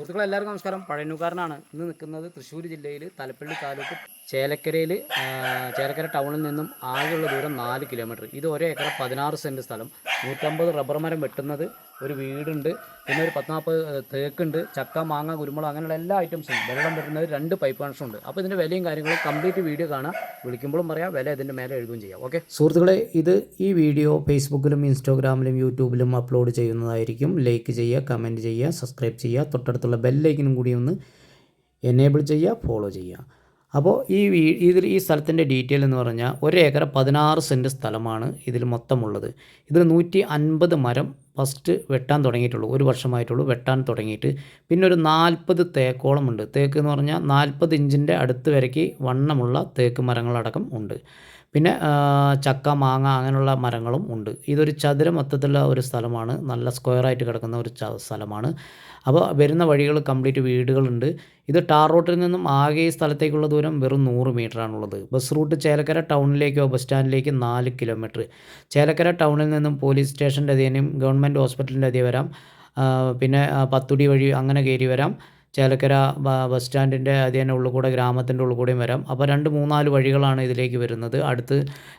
സുഹൃത്തുക്കളെ എല്ലാവർക്കും നമസ്കാരം. പഴയന്നൂക്കാരനാണ് ഇന്ന് നിൽക്കുന്നത് തൃശ്ശൂർ ജില്ലയിൽ തലപ്പള്ളി താലൂക്ക് ചേലക്കരയിൽ ചേലക്കര ടൗണിൽ നിന്നും ആകെയുള്ള ദൂരം നാല് കിലോമീറ്റർ. ഇത് ഒരേ ഏക്കർ പതിനാറ് സെന്റ് സ്ഥലം. നൂറ്റമ്പത് റബ്ബർ മരം വെട്ടുന്നത് ഒരു വീടുണ്ട്. പിന്നെ ഒരു പത്നാൽപ്പത് തേക്കുണ്ട്. ചക്ക മാങ്ങ കുരുമുളക് അങ്ങനെയുള്ള എല്ലാ ഐറ്റംസും വെള്ളം വരുന്നത് രണ്ട് പൈപ്പ് കണക്ഷൻ ഉണ്ട്. അപ്പോൾ ഇതിന്റെ വിലയും കാര്യങ്ങളും കംപ്ലീറ്റ് വീഡിയോ കാണാം. വിളിക്കുമ്പോഴും പറയാം. വില ഇതിന്റെ മേലെ എഴുതുകയും ചെയ്യാം. ഓക്കെ സുഹൃത്തുക്കളെ ഇത് ഈ വീഡിയോ ഫേസ്ബുക്കിലും ഇൻസ്റ്റാഗ്രാമിലും യൂട്യൂബിലും അപ്ലോഡ് ചെയ്യുന്നതായിരിക്കും. ലൈക്ക് ചെയ്യുക കമന്റ് ചെയ്യുക സബ്സ്ക്രൈബ് ചെയ്യുക. തൊട്ടടുത്തുള്ള ബെല്ലൈക്കിനും കൂടി ഒന്ന് എനേബിൾ ചെയ്യുക ഫോളോ ചെയ്യുക. അപ്പോൾ ഈ വീ ഇതിൽ ഈ സ്ഥലത്തിന്റെ ഡീറ്റെയിൽ എന്ന് പറഞ്ഞാൽ ഒരു ഏക്കർ പതിനാറ് സെന്റ് സ്ഥലമാണ് ഇതിൽ മൊത്തമുള്ളത്. ഇതിൽ നൂറ്റി അൻപത് മരം ഫസ്റ്റ് വെട്ടാൻ തുടങ്ങിയിട്ടുള്ളൂ. ഒരു വർഷമായിട്ടുള്ളൂ വെട്ടാൻ തുടങ്ങിയിട്ട്. പിന്നെ ഒരു നാൽപ്പത് തേക്കോളം ഉണ്ട്. തേക്ക് എന്ന് പറഞ്ഞാൽ നാൽപ്പത് ഇഞ്ചിന്റെ അടുത്ത് വരയ്ക്ക് വണ്ണമുള്ള തേക്ക് മരങ്ങളടക്കം ഉണ്ട്. പിന്നെ ചക്ക മാങ്ങ അങ്ങനെയുള്ള മരങ്ങളും ഉണ്ട്. ഇതൊരു ചതുര മൊത്തത്തിലുള്ള ഒരു സ്ഥലമാണ്. നല്ല സ്ക്വയറായിട്ട് കിടക്കുന്ന ഒരു സ്ഥലമാണ്. അപ്പോൾ വരുന്ന വഴികൾ കംപ്ലീറ്റ് വീടുകളുണ്ട്. ഇത് ടാർ റോട്ടിൽ നിന്നും ആകെ ഈ സ്ഥലത്തേക്കുള്ള ദൂരം വെറും നൂറ് മീറ്ററാണുള്ളത്. ബസ് റൂട്ട് ചേലക്കര ടൗണിലേക്കോ ബസ് സ്റ്റാൻഡിലേക്ക് നാല് കിലോമീറ്റർ. ചേലക്കര ടൗണിൽ നിന്നും പോലീസ് സ്റ്റേഷന്റെ അധീനം ഗവൺമെന്റ് ഹോസ്പിറ്റലിന്റെ അധീനം വരാം. പിന്നെ പത്തുടി വഴി അങ്ങനെ കയറി വരാം. ചേലക്കര ബസ് സ്റ്റാൻഡിന്റെ അതിന്റെ ഉള്ളിൽ കൂടെ ഗ്രാമത്തിന്റെ ഉള്ളിൽ കൂടെയും വരാം. അപ്പോൾ രണ്ട് മൂന്നാൽ വഴികളാണ് ഇതിലേക്ക് വരുന്നത്. അടുത്ത്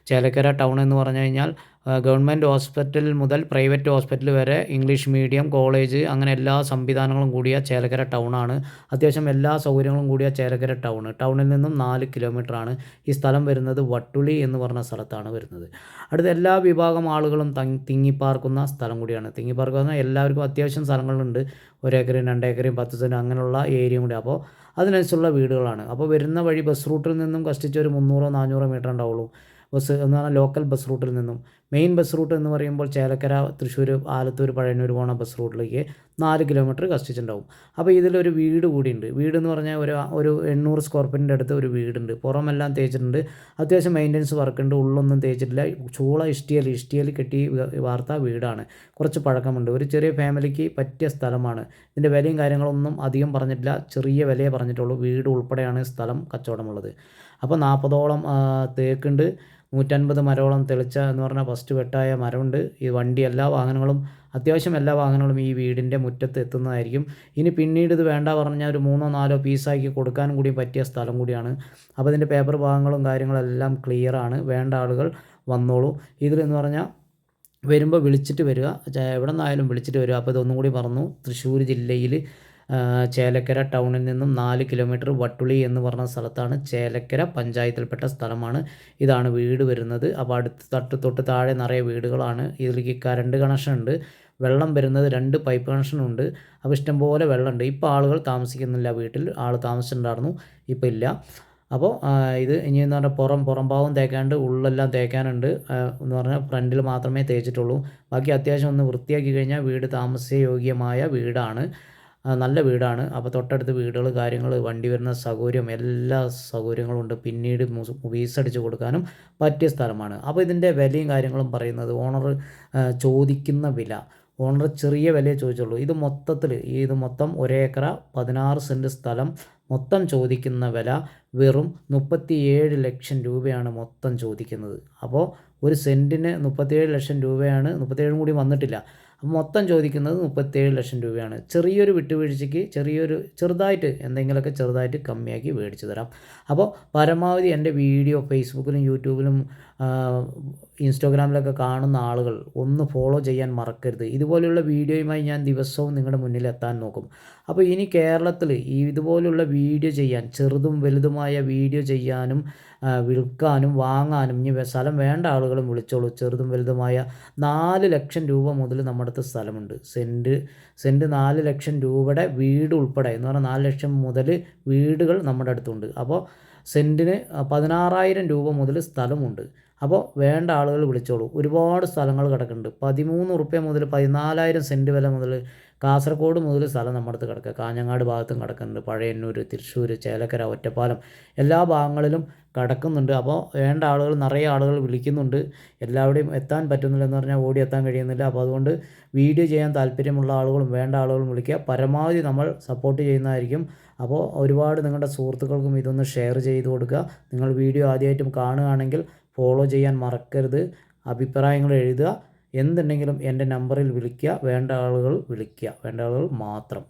ചേലക്കര ടൗൺ എന്ന് പറഞ്ഞു കഴിഞ്ഞാൽ ഗവൺമെന്റ് ഹോസ്പിറ്റൽ മുതൽ പ്രൈവറ്റ് ഹോസ്പിറ്റൽ വരെ ഇംഗ്ലീഷ് മീഡിയം കോളേജ് അങ്ങനെ എല്ലാ സംവിധാനങ്ങളും കൂടിയ ചേലക്കര ടൗണാണ് അത്യാവശ്യം എല്ലാ സൗകര്യങ്ങളും കൂടിയ ചേലക്കര ടൗൺ ടൗണിൽ നിന്നും നാല് കിലോമീറ്ററാണ് ഈ സ്ഥലം വരുന്നത് വട്ടുളി എന്ന് പറഞ്ഞ സ്ഥലത്താണ് വരുന്നത്. അടുത്ത എല്ലാ വിഭാഗം ആളുകളും തങ്ങി തിങ്ങിപ്പാർക്കുന്ന സ്ഥലം കൂടിയാണ്. തിങ്ങിപ്പാർക്കുന്ന എല്ലാവർക്കും അത്യാവശ്യം സ്ഥലങ്ങളുണ്ട്. ഒരേക്കറിയും രണ്ടേക്കറിയും പത്ത് സെന്റ് അങ്ങനെയുള്ള ഏരിയ കൂടി. അപ്പോൾ അതിനനുസരിച്ചുള്ള വീടുകളാണ്. അപ്പോൾ വരുന്ന വഴി ബസ് റൂട്ടിൽ നിന്നും കഷ്ടിച്ച് ഒരു മുന്നൂറോ നാനൂറോ മീറ്റർ ഉണ്ടാവുള്ളൂ. ബസ് എന്ന് പറഞ്ഞാൽ ലോക്കൽ ബസ് റൂട്ടിൽ നിന്നും. മെയിൻ ബസ് റൂട്ട് എന്ന് പറയുമ്പോൾ ചേലക്കര തൃശ്ശൂർ ആലത്തൂർ പഴയന്നൂർ പോണ ബസ് റൂട്ടിലേക്ക് നാല് കിലോമീറ്റർ കഷ്ടിച്ചിട്ടുണ്ടാവും. അപ്പോൾ ഇതിലൊരു വീട് കൂടിയുണ്ട്. വീട് എന്ന് പറഞ്ഞാൽ ഒരു ഒരു എണ്ണൂറ് സ്ക്വയർ ഫീറ്റിന്റെ അടുത്ത് ഒരു വീടുണ്ട്. പുറമെല്ലാം തേച്ചിട്ടുണ്ട്. അത്യാവശ്യം മെയിന്റനൻസ് വർക്ക് ഉണ്ട്. ഉള്ളൊന്നും തേച്ചിട്ടില്ല. ചൂള ഇഷ്ടിയൽ ഇഷ്ടിയൽ കെട്ടി വാർത്ത വീടാണ്. കുറച്ച് പഴക്കമുണ്ട്. ഒരു ചെറിയ ഫാമിലിക്ക് പറ്റിയ സ്ഥലമാണ്. ഇതിന്റെ വിലയും കാര്യങ്ങളൊന്നും അധികം പറഞ്ഞിട്ടില്ല. ചെറിയ വിലയെ പറഞ്ഞിട്ടുള്ളൂ. വീട് ഉൾപ്പെടെയാണ് സ്ഥലം കച്ചവടമുള്ളത്. അപ്പോൾ നാൽപ്പതോളം തേക്കുണ്ട്. നൂറ്റൻപത് മരമോളം തെളിച്ച എന്ന് പറഞ്ഞാൽ ഫസ്റ്റ് വെട്ടായ മരമുണ്ട്. ഈ വണ്ടി എല്ലാ വാഹനങ്ങളും അത്യാവശ്യം എല്ലാ വാഹനങ്ങളും ഈ വീടിന്റെ മുറ്റത്ത് എത്തുന്നതായിരിക്കും. ഇനി പിന്നീട് ഇത് വേണ്ട പറഞ്ഞാൽ ഒരു മൂന്നോ നാലോ പീസാക്കി കൊടുക്കാനും കൂടി പറ്റിയ സ്ഥലം കൂടിയാണ്. അപ്പോൾ ഇതിന്റെ പേപ്പർ ഭാഗങ്ങളും കാര്യങ്ങളെല്ലാം ക്ലിയറാണ് വേണ്ട ആളുകൾ വന്നോളൂ. ഇതിലെന്ന് പറഞ്ഞാൽ വരുമ്പോൾ വിളിച്ചിട്ട് വരിക. എവിടെ നിന്നായാലും വിളിച്ചിട്ട് വരിക. അപ്പോൾ ഇതൊന്നും കൂടി പറഞ്ഞു തൃശ്ശൂർ ജില്ലയിൽ ചേലക്കര ടൗണിൽ നിന്നും നാല് കിലോമീറ്റർ വട്ടുളി എന്ന് പറഞ്ഞ സ്ഥലത്താണ് ചേലക്കര പഞ്ചായത്തിൽപ്പെട്ട സ്ഥലമാണ്. ഇതാണ് വീട് വരുന്നത്. അപ്പോൾ അടുത്ത് തട്ട് തൊട്ട് താഴെ നിറയെ വീടുകളാണ്. ഇതിലേക്ക് കറണ്ട് കണക്ഷൻ ഉണ്ട്. വെള്ളം വരുന്നത് രണ്ട് പൈപ്പ് കണക്ഷൻ ഉണ്ട്. അപ്പോൾ ഇഷ്ടംപോലെ വെള്ളമുണ്ട്. ഇപ്പോൾ ആളുകൾ താമസിക്കുന്നില്ല വീട്ടിൽ. ആൾ താമസിച്ചിട്ടുണ്ടായിരുന്നു. ഇപ്പോൾ ഇല്ല. അപ്പോൾ ഇത് ഇനി എന്ന് പറഞ്ഞാൽ പുറം പുറം ഭാഗം തേക്കാണ്ട് ഉള്ളെല്ലാം തേക്കാനുണ്ട്. എന്ന് പറഞ്ഞാൽ ഫ്രണ്ടിൽ മാത്രമേ തേച്ചിട്ടുള്ളൂ. ബാക്കി അത്യാവശ്യം ഒന്ന് വൃത്തിയാക്കി കഴിഞ്ഞാൽ വീട് താമസയോഗ്യമായ വീടാണ്. നല്ല വീടാണ്. അപ്പോൾ തൊട്ടടുത്ത് വീടുകൾ കാര്യങ്ങൾ വണ്ടി വരുന്ന സൗകര്യം എല്ലാ സൗകര്യങ്ങളും ഉണ്ട്. പിന്നീട് മൂവീസ് അടിച്ച് കൊടുക്കാനും പറ്റിയ സ്ഥലമാണ്. അപ്പോൾ ഇതിന്റെ വിലയും കാര്യങ്ങളും പറയുന്നത് ഓണർ ചോദിക്കുന്ന വില. ഓണർ ചെറിയ വിലയെ ചോദിച്ചുള്ളൂ. ഇത് മൊത്തത്തിൽ ഇത് മൊത്തം ഒരേക്കറ പതിനാറ് സെന്റ് സ്ഥലം മൊത്തം ചോദിക്കുന്ന വില വെറും മുപ്പത്തിയേഴ് ലക്ഷം രൂപയാണ് മൊത്തം ചോദിക്കുന്നത്. അപ്പോൾ ഒരു സെന്റിന് മുപ്പത്തിയേഴ് ലക്ഷം രൂപയാണ് മുപ്പത്തിയേഴും കൂടി വന്നിട്ടില്ല. മൊത്തം ചോദിക്കുന്നത് മുപ്പത്തേഴ് ലക്ഷം രൂപയാണ്. ചെറിയൊരു വിട്ടുവീഴ്ചയ്ക്ക് ചെറിയൊരു ചെറുതായിട്ട് എന്തെങ്കിലുമൊക്കെ ചെറുതായിട്ട് കമ്മിയാക്കി മേടിച്ചു തരാം. അപ്പോൾ പരമാവധി എന്റെ വീഡിയോ ഫേസ്ബുക്കിലും യൂട്യൂബിലും ഇൻസ്റ്റാഗ്രാമിലൊക്കെ കാണുന്ന ആളുകൾ ഒന്ന് ഫോളോ ചെയ്യാൻ മറക്കരുത്. ഇതുപോലെയുള്ള വീഡിയോയുമായി ഞാൻ ദിവസവും നിങ്ങളുടെ മുന്നിൽ എത്താൻ നോക്കും. അപ്പോൾ ഇനി കേരളത്തിൽ ഈ ഇതുപോലുള്ള വീഡിയോ ചെയ്യാൻ ചെറുതും വലുതുമായ വീഡിയോ ചെയ്യാനും വിൽക്കാനും വാങ്ങാനും ഇനി സ്ഥലം വേണ്ട ആളുകളും വിളിച്ചോളൂ. ചെറുതും വലുതുമായ നാല് ലക്ഷം രൂപ മുതൽ നമ്മുടെ അടുത്ത് സ്ഥലമുണ്ട്. സെന്റ് സെന്റ് നാല് ലക്ഷം രൂപയുടെ വീട് ഉൾപ്പെടെ എന്ന് പറഞ്ഞാൽ നാല് ലക്ഷം മുതൽ വീടുകൾ നമ്മുടെ അടുത്തുണ്ട്. അപ്പോൾ സെന്റിന് പതിനാറായിരം രൂപ മുതൽ സ്ഥലമുണ്ട്. അപ്പോൾ വേണ്ട ആളുകൾ വിളിച്ചോളൂ. ഒരുപാട് സ്ഥലങ്ങൾ കിടക്കുന്നുണ്ട്. പതിമൂന്ന് ഉറുപ്പ്യ മുതൽ പതിനാലായിരം സെന്റ് വില മുതൽ കാസർഗോഡ് മുതൽ സ്ഥലം നമ്മുടെ അടുത്ത് കിടക്കുക. കാഞ്ഞങ്ങാട് ഭാഗത്തും കിടക്കുന്നുണ്ട്. പഴയന്നൂർ തൃശ്ശൂർ ചേലക്കര ഒറ്റപ്പാലം എല്ലാ ഭാഗങ്ങളിലും കിടക്കുന്നുണ്ട്. അപ്പോൾ വേണ്ട ആളുകൾ നിറയെ ആളുകൾ വിളിക്കുന്നുണ്ട്. എല്ലാവരുടെയും എത്താൻ പറ്റുന്നില്ല എന്ന് പറഞ്ഞാൽ ഓടി എത്താൻ കഴിയുന്നില്ല. അപ്പോൾ അതുകൊണ്ട് വീഡിയോ ചെയ്യാൻ താല്പര്യമുള്ള ആളുകളും വേണ്ട ആളുകളും വിളിക്കുക. പരമാവധി നമ്മൾ സപ്പോർട്ട് ചെയ്യുന്നതായിരിക്കും. അപ്പോൾ ഒരുപാട് നിങ്ങളുടെ സുഹൃത്തുക്കൾക്കും ഇതൊന്ന് ഷെയർ ചെയ്ത് കൊടുക്കുക. നിങ്ങൾ വീഡിയോ ആദ്യമായിട്ടും കാണുകയാണെങ്കിൽ ഫോളോ ചെയ്യാൻ മറക്കരുത്. അഭിപ്രായങ്ങൾ എഴുതുക. എന്തുണ്ടെങ്കിലും എന്റെ നമ്പറിൽ വിളിക്കുക. വേണ്ട ആളുകൾ വിളിക്കുക. വേണ്ട ആളുകൾ മാത്രം.